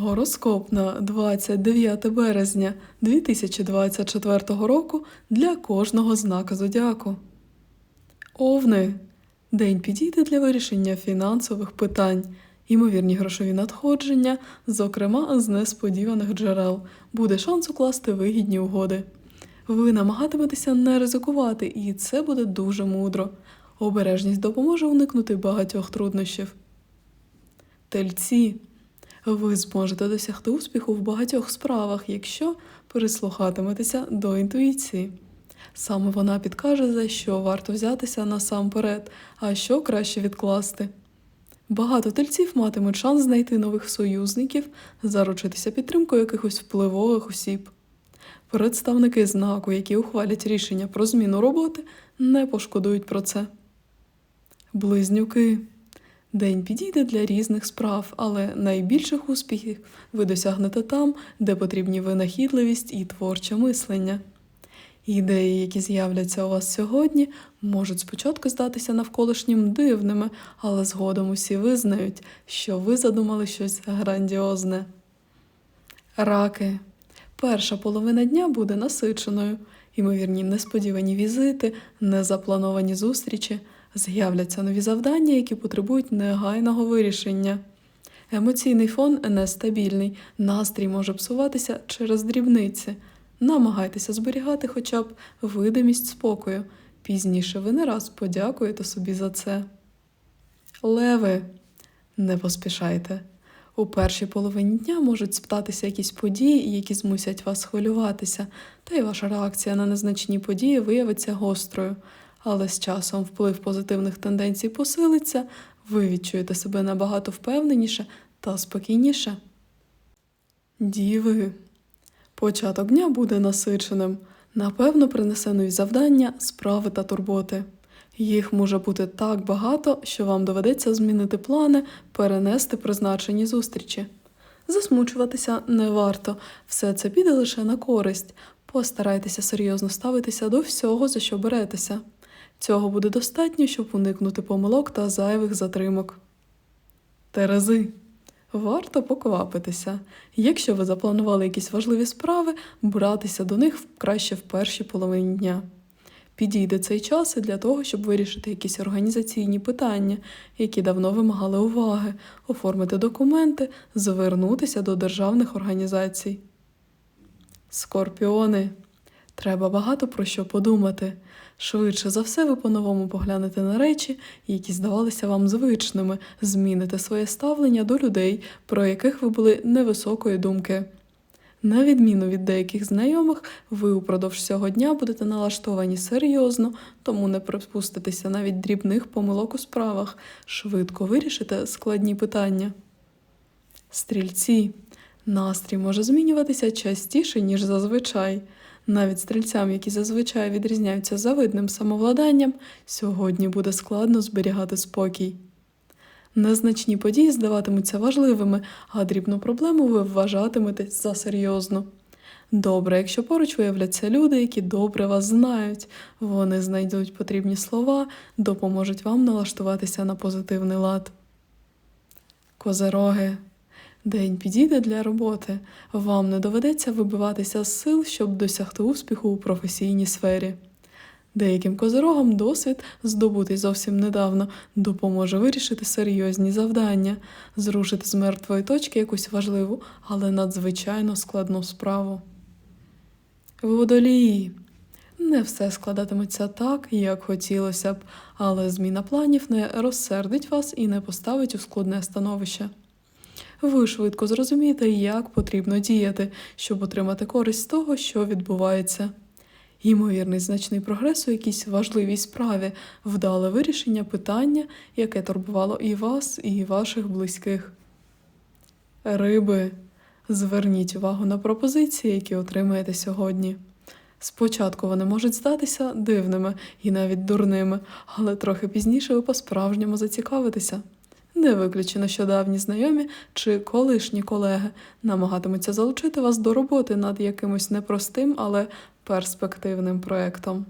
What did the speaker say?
Гороскоп на 29 березня 2024 року для кожного знака зодіаку. Овни. День підійде для вирішення фінансових питань. Ймовірні грошові надходження, зокрема з несподіваних джерел, буде шанс укласти вигідні угоди. Ви намагатиметеся не ризикувати, і це буде дуже мудро. Обережність допоможе уникнути багатьох труднощів. Тельці. Ви зможете досягти успіху в багатьох справах, якщо прислухатиметеся до інтуїції. Саме вона підкаже, за що варто взятися насамперед, а що краще відкласти. Багато тельців матимуть шанс знайти нових союзників, заручитися підтримкою якихось впливових осіб. Представники знаку, які ухвалять рішення про зміну роботи, не пошкодують про це. Близнюки. День підійде для різних справ, але найбільших успіхів ви досягнете там, де потрібні винахідливість і творче мислення. Ідеї, які з'являться у вас сьогодні, можуть спочатку здатися навколишнім дивними, але згодом усі визнають, що ви задумали щось грандіозне. Раки. Перша половина дня буде насиченою. Ймовірні несподівані візити, незаплановані зустрічі, з'являться нові завдання, які потребують негайного вирішення. Емоційний фон нестабільний, настрій може псуватися через дрібниці. Намагайтеся зберігати хоча б видимість спокою. Пізніше ви не раз подякуєте собі за це. Леви. Не поспішайте. У першій половині дня можуть статися якісь події, які змусять вас хвилюватися, та й ваша реакція на незначні події виявиться гострою. Але з часом вплив позитивних тенденцій посилиться, ви відчуєте себе набагато впевненіше та спокійніше. Діви. Початок дня буде насиченим. Напевно, принесе нові завдання, справи та турботи. Їх може бути так багато, що вам доведеться змінити плани, перенести призначені зустрічі. Засмучуватися не варто, все це піде лише на користь. Постарайтеся серйозно ставитися до всього, за що беретеся. Цього буде достатньо, щоб уникнути помилок та зайвих затримок. Терези. Варто поквапитися. Якщо ви запланували якісь важливі справи, братися до них краще в першій половині дня. Підійде цей час і для того, щоб вирішити якісь організаційні питання, які давно вимагали уваги, оформити документи, звернутися до державних організацій. Скорпіони. Треба багато про що подумати. Швидше за все, ви по-новому поглянете на речі, які здавалися вам звичними, зміните своє ставлення до людей, про яких ви були невисокої думки. На відміну від деяких знайомих, ви упродовж цього дня будете налаштовані серйозно, тому не припуститеся навіть дрібних помилок у справах, швидко вирішите складні питання. Стрільці. Настрій може змінюватися частіше, ніж зазвичай. Навіть стрільцям, які зазвичай відрізняються завидним самовладанням, сьогодні буде складно зберігати спокій. Незначні події здаватимуться важливими, а дрібну проблему ви вважатимете за серйозну. Добре, якщо поруч виявляться люди, які добре вас знають, вони знайдуть потрібні слова, допоможуть вам налаштуватися на позитивний лад. Козероги. День підійде для роботи. Вам не доведеться вибиватися з сил, щоб досягти успіху у професійній сфері. Деяким козирогам досвід, здобутий зовсім недавно, допоможе вирішити серйозні завдання, зрушити з мертвої точки якусь важливу, але надзвичайно складну справу. Водолії. Не все складатиметься так, як хотілося б, але зміна планів не розсердить вас і не поставить у складне становище. Ви швидко зрозумієте, як потрібно діяти, щоб отримати користь з того, що відбувається. Ймовірний значний прогрес у якійсь важливій справі, вдале вирішення питання, яке турбувало і вас, і ваших близьких. Риби. Зверніть увагу на пропозиції, які отримаєте сьогодні. Спочатку вони можуть здатися дивними і навіть дурними, але трохи пізніше ви по-справжньому зацікавитеся. Не виключено, що давні знайомі чи колишні колеги намагатимуться залучити вас до роботи над якимось непростим, але перспективним проектом.